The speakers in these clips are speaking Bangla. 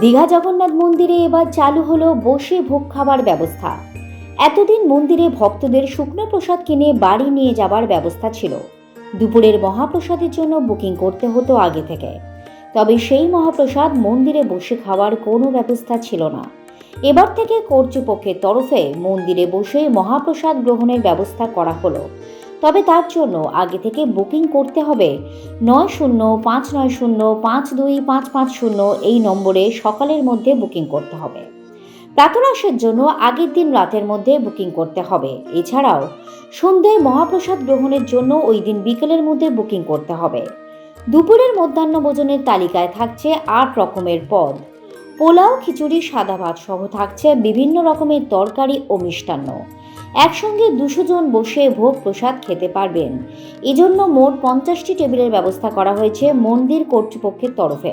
দীঘা জগন্নাথ মন্দিরে এবার চালু হলো বসে ভোগ খাবার ব্যবস্থা। এতদিন মন্দিরে ভক্তদের শুকনো প্রসাদ কিনে বাড়ি নিয়ে যাবার ব্যবস্থা ছিল। দুপুরের মহাপ্রসাদের জন্য বুকিং করতে হতো আগে থেকে। তবে সেই মহাপ্রসাদ মন্দিরে বসে খাওয়ার কোনো ব্যবস্থা ছিল না। এবার থেকে কর্তৃপক্ষের তরফে মন্দিরে বসে মহাপ্রসাদ গ্রহণের ব্যবস্থা করা হলো। তবে তার জন্য আগে থেকে বুকিং করতে হবে। নয় শূন্য পাঁচ নয় শূন্য পাঁচ দুই পাঁচ পাঁচ শূন্য এই নম্বরে সকালের মধ্যে বুকিং করতে হবে। প্রাতরাসের জন্য আগের দিন রাতের মধ্যে বুকিং করতে হবে। এছাড়াও সন্ধ্যায় মহাপ্রসাদ গ্রহণের জন্য ওই দিন বিকেলের মধ্যে বুকিং করতে হবে। দুপুরের মধ্যাহ্ন ভোজনের তালিকায় থাকছে আট রকমের পদ। পোলাও, খিচুড়ি, সাদা ভাত সহ থাকছে বিভিন্ন রকমের তরকারি ও মিষ্টান্ন। একসঙ্গে দুশো জন বসে ভোগ প্রসাদ খেতে পারবেন। এজন্য মোট পঞ্চাশটি টেবিলের ব্যবস্থা করা হয়েছে মন্দির কর্তৃপক্ষের তরফে।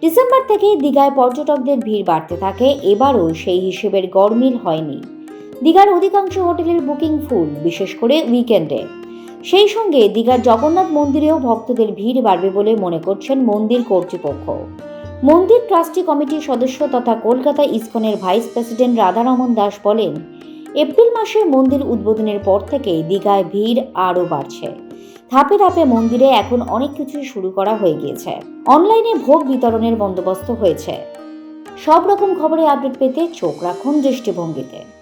ডিসেম্বর থেকে দীঘায় পর্যটকদের ভিড় বাড়তে থাকে, এবারও সেই হিসেবের গরমিল হয়নি। দীঘার অধিকাংশ হোটেলের বুকিং ফুল, বিশেষ করে উইকেন্ডে। সেই সঙ্গে দীঘার জগন্নাথ মন্দিরেও ভক্তদের ভিড় বাড়বে বলে মনে করছেন মন্দির কর্তৃপক্ষ। মন্দির ট্রাস্টি কমিটির সদস্য তথা কলকাতা ইসকনের ভাইস প্রেসিডেন্ট রাধারমন দাস বলেন এপ্রিল মাসে মন্দির উদ্বোধনের পর থেকে দীঘায় ভিড় আরও বাড়ছে। ধাপে ধাপে মন্দিরে এখন অনেক কিছুই শুরু করা হয়ে গিয়েছে। অনলাইনে ভোগ বিতরণের বন্দোবস্ত হয়েছে। সব রকম খবরে আপডেট পেতে চোখ রাখুন দৃষ্টিভঙ্গিতে।